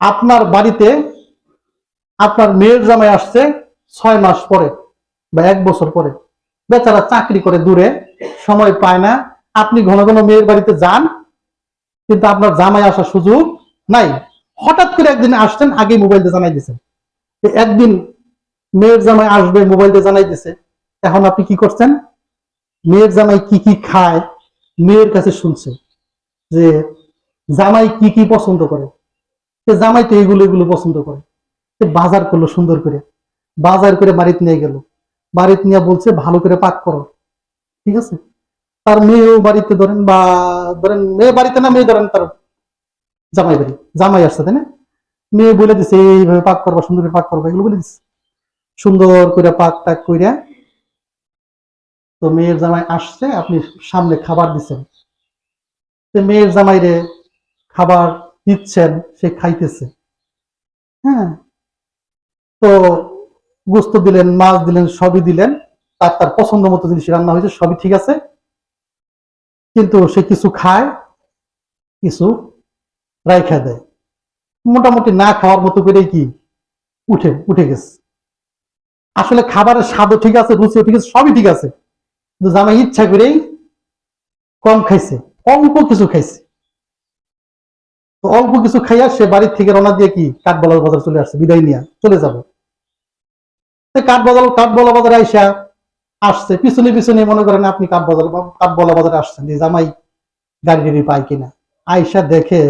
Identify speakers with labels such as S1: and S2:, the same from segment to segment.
S1: আপনার বাড়িতে আপনার মেয়ের জামাই আসছে ছয় মাস পরে বা এক বছর পরে। বেচারা চাকরি করে দূরে, সময় পায় না। আপনি ঘন ঘন মেয়ের বাড়িতে যান, কিন্তু আপনার জামাই আসার সুযোগ নাই। হঠাৎ করে একদিন আসছেন আগে মোবাইল দিয়ে জানাই দিয়েছেন একদিন মেয়ের জামাই আসবে মোবাইল দিয়ে জানাই দিছে। এখন আপনি কি করছেন? মেয়ের জামাই কি কি খায়, মেয়ের কাছে শুনছে যে জামাই কি কি পছন্দ করে। জামাই তো এগুলো এগুলো পছন্দ করে। সে বাজার করল সুন্দর করে। বাজার করে বাড়িতে নিয়ে গেল। বাড়িতে নিয়ে বলছে, ভালো করে পাক করো। ঠিক আছে? তার মেয়েও বাড়িতে ধরেন বা ধরেন মেয়ে বাড়িতে না, মেয়ে ধরেন তার জামাই বাড়ি। জামাই আসছে, তাই না? মেয়ে বলে দিছে, এইভাবে পাক করবা, সুন্দর করে পাক করবা। এগুলো বলে দিচ্ছে সুন্দর করে পাক টাক কইরা তো মেয়ের জামাই আসছে, আপনি সামনে খাবার দিচ্ছেন মেয়ের জামাইরে খাবার দিচ্ছেন, সে খাইতেছে। হ্যাঁ? তো গোস্ত দিলেন, মাছ দিলেন, সবই দিলেন তার তার পছন্দ মতো জিনিস রান্না হয়েছে, সবই ঠিক আছে। কিন্তু সে কিছু খায়, কিছু রাইখা দেয়। মোটামুটি না খাওয়ার মতো করে কি উঠে উঠে গেছে। আসলে খাবারের স্বাদও ঠিক আছে, রুচিও ঠিক আছে, সবই ঠিক আছে। কিন্তু জামাই ইচ্ছা করেই কম খাইছে, অল্প কিছু খাইছে। তো অল্প কিছু খাইয়া সে বাড়ির থেকে রওনা দিয়ে কি কাঠবলার বাজার চলে আসছে, বিদায় নিয়ে চলে যাবে। কাঠবাজার কাঠবলা বাজারে আইসা আসছে, পিছনে পিছনে মনে করেন আপনি কাঠবাজার কাঠবলা বাজারে আসছেন জামাই গাড়ি গাড়ি পায় কিনা। আইসা দেখে,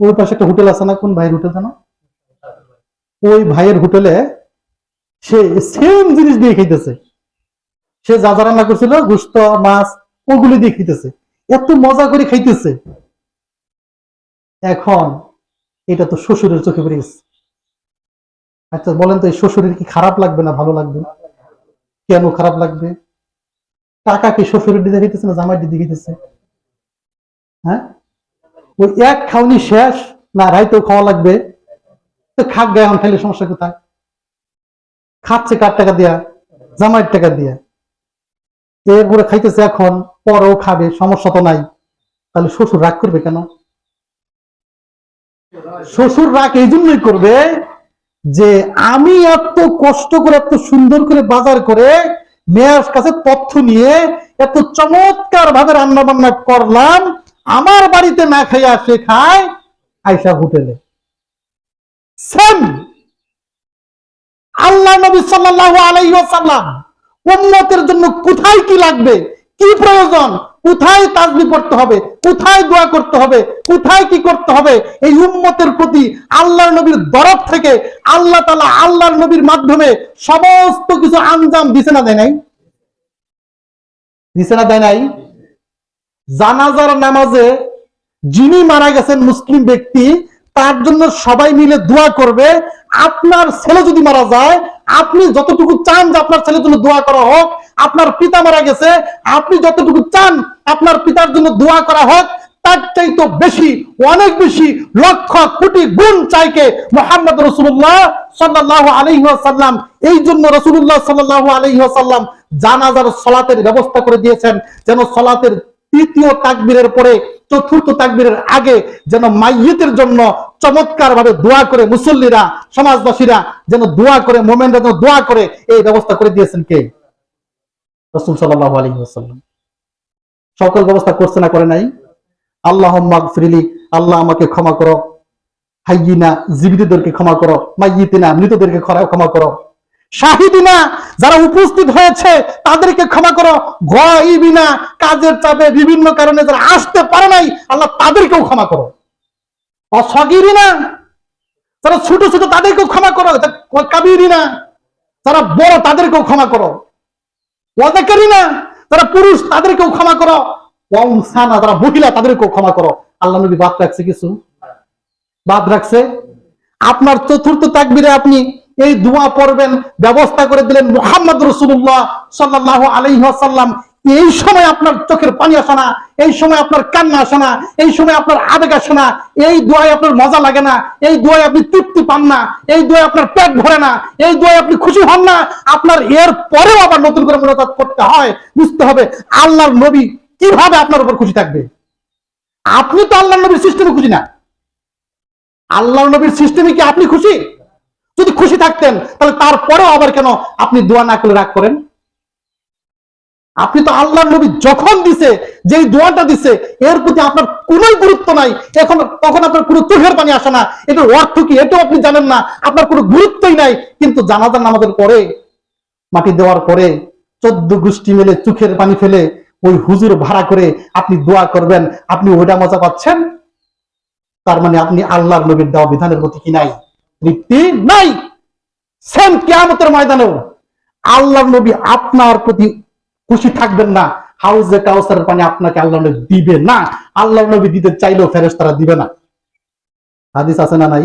S1: ওই পাশে একটা হোটেল আছে না, কোন ভাইয়ের হোটেল জানো? ওই ভাইয়ের হোটেলে সে সেম জিনিস দিয়ে খাইতেছে। সে যা যা রান্না করছিল, গুস্ত, মাছ, ওগুলি দিয়ে খাইতেছে। এত মজা করে খাইতেছে। এখন এটা তো শ্বশুরের চোখে পড়ে গেছে। আচ্ছা বলেন তো, এই শ্বশুরের কি খারাপ লাগবে না ভালো লাগবে? কেন খারাপ লাগবে? টাকা কি শ্বশুরের দিকে খাইতেছে না জামাই দিকে খাইতেছে হ্যাঁ? ওই এক খাওনি শেষ, না, রাইতেও খাওয়া লাগবে। তো খাক গায়ে এখন খাইলে সমস্যা কোথায়? খাচ্ছে কার টাকা দিয়া? জামাইয়ের টাকা দিয়া। এরপরে খাইতেছে এখন, পরেও খাবে, সমস্যা তো নাই। তাহলে শ্বশুর রাগ করবে কেন? শ্বশুর রাগ এই জন্যই করবে যে আমি এত কষ্ট করে, এত সুন্দর করে বাজার করে মেয়ের কাছে তথ্য নিয়ে এত চমৎকার ভাবে রান্না বান্না করলাম, আমার বাড়িতে না খাইয়া সে খায় আইসা হোটেলে। সেম আল্লাহ নবী সাল্লাল্লাহু আলাইহি ওয়াসাল্লাম, উম্মতের জন্য কোথায় কি লাগবে? কি প্রয়োজন? কোথায় তাজবি পড়তে হবে? কোথায় দোয়া করতে হবে? কোথায় কি করতে হবে? এই উম্মতের প্রতি আল্লাহর নবীর দরদ থেকে আল্লাহ তাআলা আল্লাহর নবীর মাধ্যমে সমস্ত কিছু আঞ্জাম দিছে না দেয় নাই? দিছে না দেয় নাই? জানাজার নামাজে যিনি মারা গেছেন মুসলিম ব্যক্তি, তার জন্য সবাই মিলে দোয়া করবে, আপনার ছেলে যদি মারা যায়, আপনি যতটুকু চান যে আপনার ছেলের জন্য দোয়া করা হোক আপনার পিতা মারা গেছে, আপনি যতটুকু চান আপনার পিতার জন্য দোয়া করা হোক, তার চাইতে বেশি, অনেক বেশি লক্ষ কোটি গুণ চাইকে মোহাম্মদ রসুল্লাহ সাল্লাহ আলহিহাসাল্লাম এই জন্য রসুল্লাহ সাল্লাহ আলহিহাসাল্লাম জানাজার সলাতের ব্যবস্থা করে দিয়েছেন, যেন সলাতের তৃতীয় তাকবীরের পরে, চতুর্থ তাকবীরের আগে যেন মাইয়েতের জন্য চমৎকার ভাবে দোয়া করে মুসল্লিরা, সমাজবাসীরা যেন দোয়া করে মোমেন্টরা যেন দোয়া করে, এই ব্যবস্থা করে দিয়েছেন কে? রসুল সাল্লাহ আলী ওসাল্লাম সকল ব্যবস্থা করছে না করে নাই? আল্লাহ ফ্রিলি আল্লাহ আমাকে ক্ষমা করো। হাইয়িনা, জীবিতদেরকে ক্ষমা করো। মাইয়িতিনা, মৃতদেরকে ক্ষমা করো। শাহিদিনা, যারা উপস্থিত হয়েছে, তাদেরকে ক্ষমা করো। গইবিনা কাজের চাপে বিভিন্ন কারণে যারা আসতে পারে নাই, আল্লাহ তাদেরকেও ক্ষমা করো। অসগিরিনা, যারা ছোট ছোট তাদেরকেও ক্ষমা করো। কাবিরিনা, যারা বড় তাদেরকেও ক্ষমা করো। ওয়াদাকারিনা তারা পুরুষ, তাদেরকেও ক্ষমা করো। ওয়াউসানা তারা মহিলা, তাদেরকেও ক্ষমা করো। আল্লাহ নবী বাদ রাখছে কিছু? বাদ রাখছে? আপনার চতুর্থ তাকবিরে আপনি এই দোয়া পড়বেন, ব্যবস্থা করে দিলেন মুহাম্মদ রসুল্লাহ সাল্লাহ আলহিহাসাল্লাম এই সময় আপনার চোখের পানি আসে না, এই সময় আপনার কান্না আসে না, এই সময় আপনার আবেগ আসে না, এই দোয়ায় আপনার মজা লাগে না, এই দোয়ায় আপনি তৃপ্তি পান না, এই দোয়ায় আপনার পেট ভরে না, এই দোয়ায় আপনি খুশি হন না, আপনার এর পরেও আবার নতুন করে মনোজাত করতে হয়, বুঝতে হবে আল্লাহর নবী কীভাবে আপনার উপর খুশি থাকবে। আপনি তো আল্লাহর নবীর সিস্টেমে খুশি না। আল্লাহ নবীর সিস্টেমে কি আপনি খুশি? যদি খুশি থাকতেন, তাহলে তারপরেও আবার কেন আপনি দোয়া না করে রাগ করেন? আপনি তো আল্লাহ নবী যখন দিছে, যেই দোয়াটা দিছে, এর প্রতি আপনার কোনো গুরুত্ব নাই। এখন তখন আপনার কোনো চোখের পানি আসে না। এটার অর্থ কি? এটাও আপনি জানেন না। আপনার কোনো গুরুত্বই নাই। কিন্তু জানাজার নামাজের পরে, মাটি দেওয়ার পরে, চোদ্দ গোষ্ঠী মিলে চোখের পানি ফেলে ওই হুজুর ভাড়া করে আপনি দোয়া করবেন। আপনি ওইটা মজা পাচ্ছেন? তার মানে আপনি আল্লাহর নবীর দেওয়া বিধানের প্রতি কি নাই? তৃপ্তি নাই। সেম কেয়ামতের ময়দানেও আল্লাহ নবী আপনার প্রতি খুশি থাকবেন না। হাউজে কাউসারের পানি আপনাকে আল্লাহ নবী দিবে না। আল্লাহ নবী দিতে চাইলেও ফেরেস তারা দিবে না। হাদিস আছে না নাই?